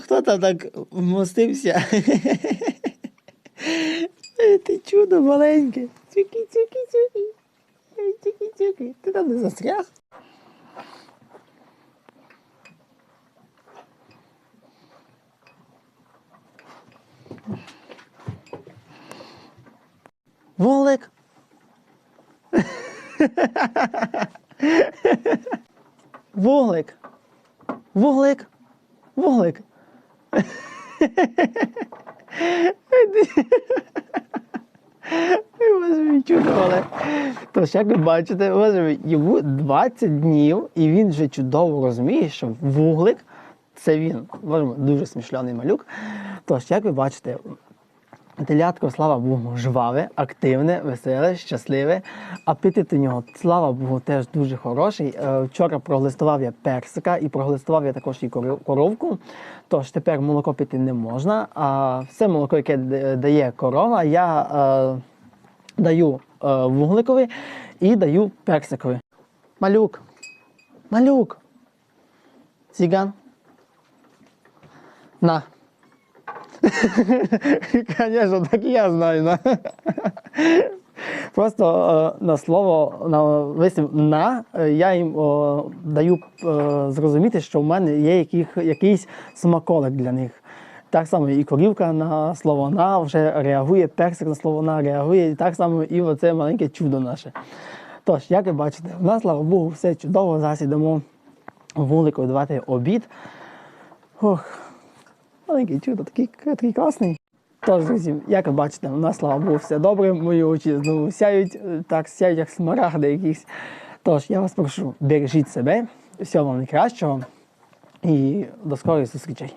Хто там так вмостився? Ти чудо маленьке. Цюки, цюки. Ей, Цюки, цюки. Ти там не застряг? Волик. Вуглик. Вуглик. Вуглик. Боже мій чудове. Тож, як ви бачите, йому 20 днів, і він вже чудово розуміє, що вуглик це він. Дуже смішляний малюк. Тож, як ви бачите, Телятко, слава Богу, жваве, активне, веселе, щасливе. Апетит у нього, слава Богу, теж дуже хороший. Е, Вчора проглистував я персика і проглистував я також і коровку. Тож тепер молоко пити не можна. А все молоко, яке дає корова, я е, даю е, вугликові і даю персикові. Малюк. Малюк. Ціган. На. Звісно, так і я знаю. на. Просто е, на слово на вислів на е, я їм о, даю е, зрозуміти, що в мене є яких, якийсь смаколик для них. Так само і корівка на слово на вже реагує, персик на слово на реагує, і так само і оце маленьке чудо наше. Тож, як ви бачите, у нас, слава Богу, все чудово. Зараз йдемо вулику давати обід. Ох, Маленький чудо, такий, такий класний. Тож, друзі, як ви бачите, у нас, слава Богу, все добре, мої очі знову сяють, е, так сяють, як смарагди якісь. Тож, я вас прошу, бережіть себе, всього вам найкращого і до скорих зустрічей.